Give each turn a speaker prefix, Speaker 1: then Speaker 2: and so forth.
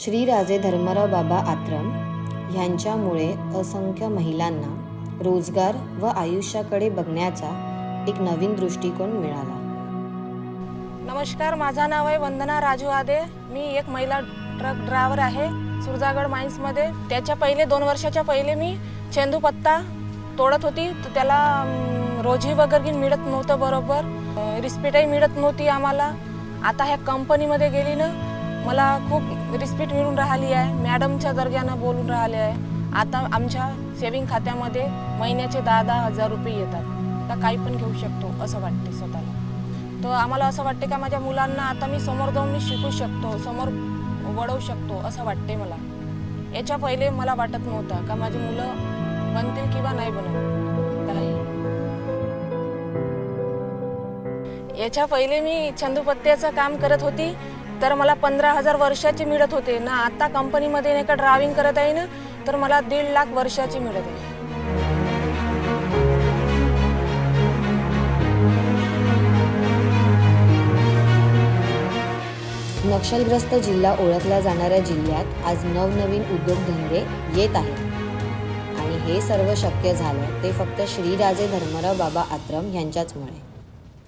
Speaker 1: श्रीराजे धर्मराव बाबा आत्रम ह्यांच्यामुळे असंख्य महिलांना रोजगार व आयुष्याकडे बघण्याचा एक नवीन दृष्टिकोन मिळाला.
Speaker 2: नमस्कार माझं नाव आहे वंदना राजू आदे मी एक महिला ट्रक ड्रायव्हर आहे सुरजागड माइन्समध्ये. त्याच्या पहिले दोन वर्षाच्या पहिले मी चेंदू पत्ता तोडत होती. तर त्याला रोजी वगैरे मिळत नव्हतं बरोबर. रिस्पीटही मिळत नव्हती आम्हाला. आता ह्या कंपनीमध्ये गेली ना मला खूप रिस्पेक्ट मिळून राहिली आहे. मॅडमच्या दर्ग्यानं बोलून राहिले आहे. आता आमच्या सेविंग खात्यामध्ये महिन्याचे दहा दहा हजार रुपये येतात. तर काही पण घेऊ शकतो असं वाटते स्वतःला. तर आम्हाला असं वाटते का माझ्या मुलांना आता मी समोर जाऊन मी शिकू शकतो समोर वळवू शकतो असं वाटते मला. याच्या पहिले मला वाटत नव्हतं का माझी मुलं बनतील किंवा नाही बनत. काही. याच्या पहिले मी छंदपत्त्याचं काम करत होती. तर मला पंधरा हजार वर्षाचे मिळत होते. ना आता कंपनीमध्ये नाही का ड्रायव्हिंग करत आहे ना तर मला दीड लाख वर्षाची मिळत आहे.
Speaker 1: नक्षलग्रस्त जिल्हा ओळखल्या जाणाऱ्या जिल्ह्यात आज नवनवीन उद्योगधंदे येत आहेत. आणि हे सर्व शक्य झालं ते फक्त श्रीराजे धर्मराव बाबा आत्रम यांच्याचमुळे.